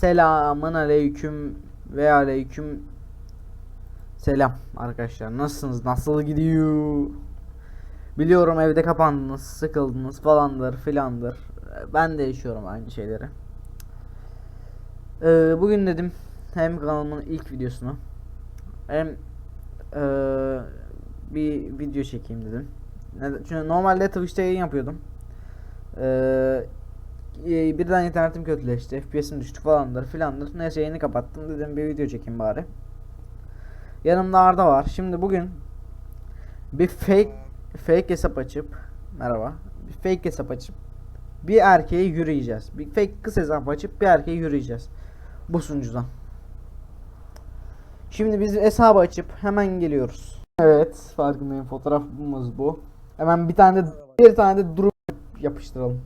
Selamın aleyküm ve aleyküm selam arkadaşlar. Nasılsınız? Nasıl gidiyor? Biliyorum evde kapandınız, sıkıldınız falandır filandır. Ben de yaşıyorum aynı şeyleri. Ee, bugün dedim hem kanalımın ilk videosunu hem ee, bir video çekeyim dedim. Çünkü normalde Twitch'te yayın yapıyordum. Ee, e, birden internetim kötüleşti. FPS'im düştü falandır filandır. Neyse yayını kapattım dedim bir video çekeyim bari. Yanımda Arda var. Şimdi bugün bir fake fake hesap açıp merhaba. Bir fake hesap açıp bir erkeğe yürüyeceğiz. Bir fake kız hesap açıp bir erkeğe yürüyeceğiz. Bu sunucudan. Şimdi biz hesabı açıp hemen geliyoruz. Evet, farkındayım. Fotoğrafımız bu. Hemen bir tane de bir tane de durum yapıştıralım.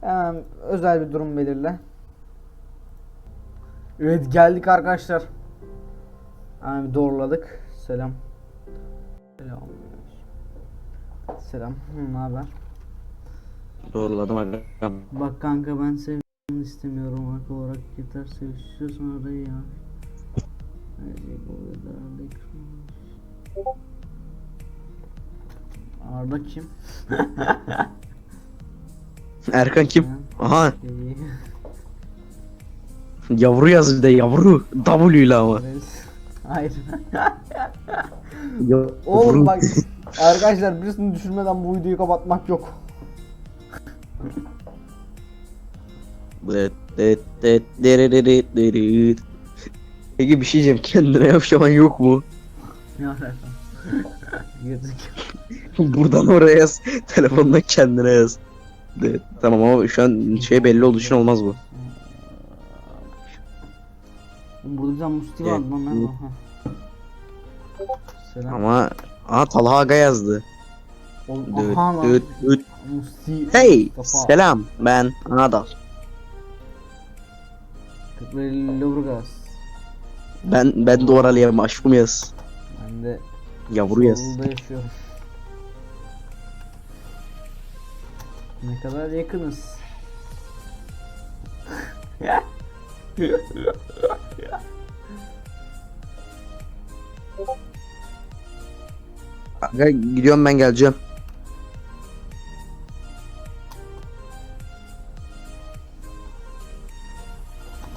Hemen özel bir durum belirle. Evet geldik arkadaşlar. Hemen bir doğruladık. Selam. Selam. Selam. Ne haber? Doğruladım aga. Bak kanka ben sevgilim istemiyorum arka olarak yeter sevişiyorsan arayı ya. Arda kim? Erkan kim? Ha, Aha yavru yaz bir de yavru. W ile ama. Hayır. Yavru. Oğlum bak arkadaşlar birisini düşürmeden bu videoyu kapatmak yok. Peki bir şey diyeceğim kendine yavşaman yok mu? Ne alaka? Girdik. Buradan oraya yaz. Telefondan kendine yaz. Dıt. Tamam ama şu an şey belli olduğu için olmaz bu. Burada bir tane musti Evet, vardı lan? Ha. Selam. Ama Aha Talha Aga yazdı. Oğlum, Dıt aha lan. dıt dıt. Musti. Hey Mustafa. selam ben Adal. Kırklareli Lüleburgaz. Ben ben de oralıyım aşkım yaz. Ben de Yavru yaz. Yaşıyorum. Ne kadar yakınız. Aga gidiyorum ben geleceğim.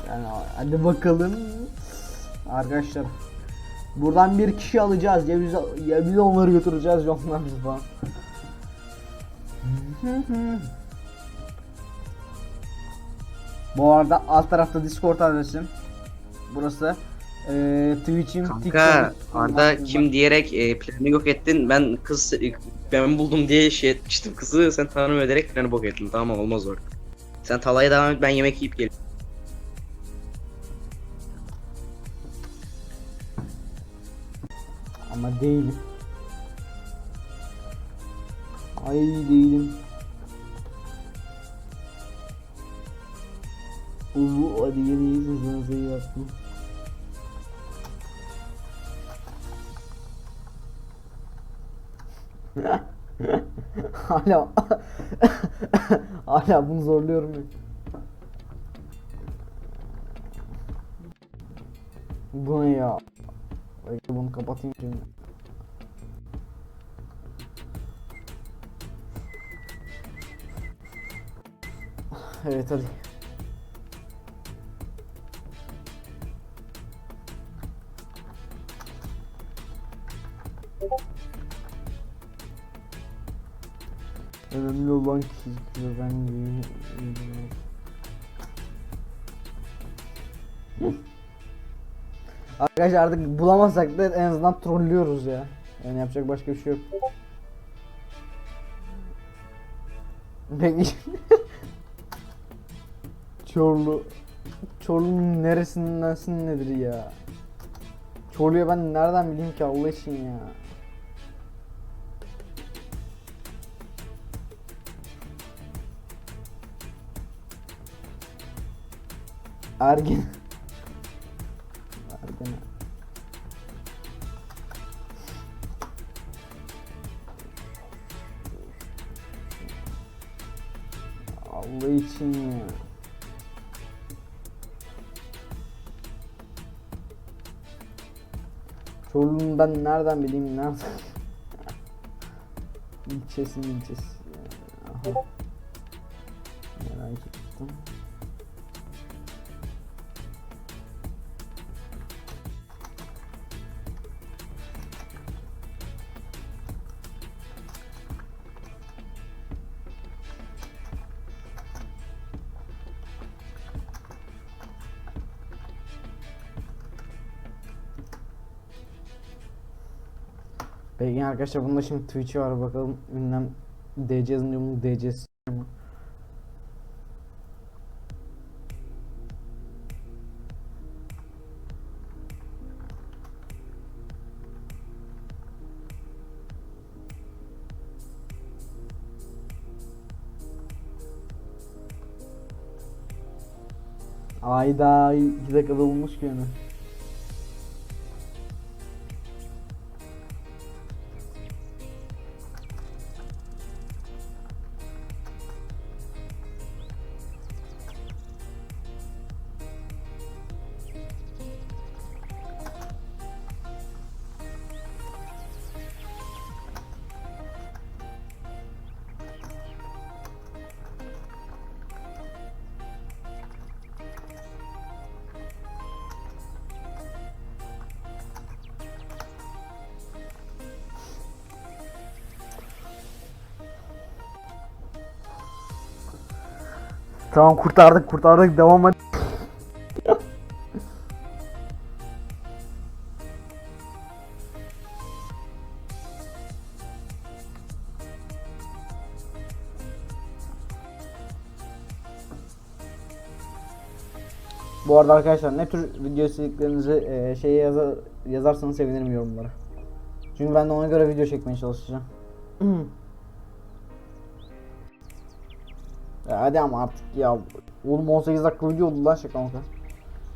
Yani hadi bakalım. Arkadaşlar. Buradan bir kişi alacağız. Ya biz, ya biz onları götüreceğiz. Onlar biz falan. Bu arada alt tarafta Discord adresim. Burası. Ee, Twitch'im, Kanka. Arda kim diyerek e, planı yok ettin. Ben kız ben buldum diye şey etmiştim kızı. Sen tanımıyor ederek planı bok ettin. Tamam olmaz orada. Sen Talaya devam et ben yemek yiyip geleyim. Ama değilim. Ay değilim. Uuu hadi yine iyisin sana sayı yaptım. hala hala bunu zorluyorum ben. Bu ne ya? Bekle bunu kapatayım şimdi. Evet hadi. Önemli olan kişi ben Arkadaşlar artık bulamazsak da en azından trollüyoruz ya. Yani yapacak başka bir şey yok. Peki. Çorlu. Çorlu'nun neresindensin nedir ya? Çorlu'ya ben nereden bileyim ki Allah için ya. Ergin. Ergin. Allah için ya. Çorlu'nun ben nereden bileyim nereden? ilçesi ilçesi. Aha. Merak ettim. Peki arkadaşlar bunda şimdi Twitch'i var bakalım ünlem DC yazınca DC'si ama. Ayda 2 dakikada bulmuş ki onu. Tamam kurtardık kurtardık devam hadi. Bu arada arkadaşlar ne tür video istediklerinizi eee şeye yaza- yazarsanız sevinirim yorumlara. Çünkü ben de ona göre video çekmeye çalışacağım. Ya hadi ama artık ya. Oğlum 18 dakika video oldu lan şaka maka.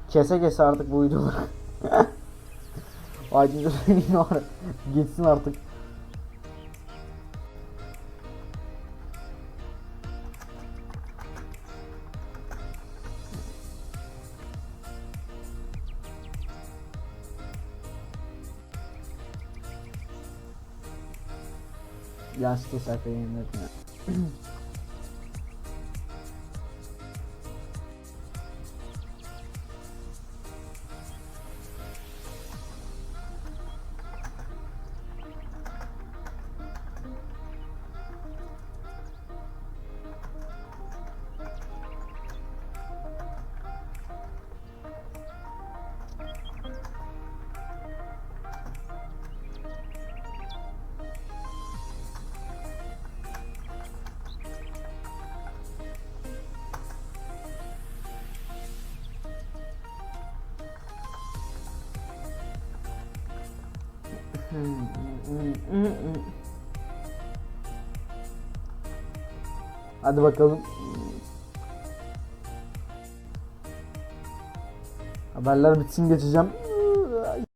Kese kese artık bu videoları. Yine var. Gitsin artık. Yaşlı sayfa yayınladım ya. Hadi bakalım. Haberler bitsin geçeceğim.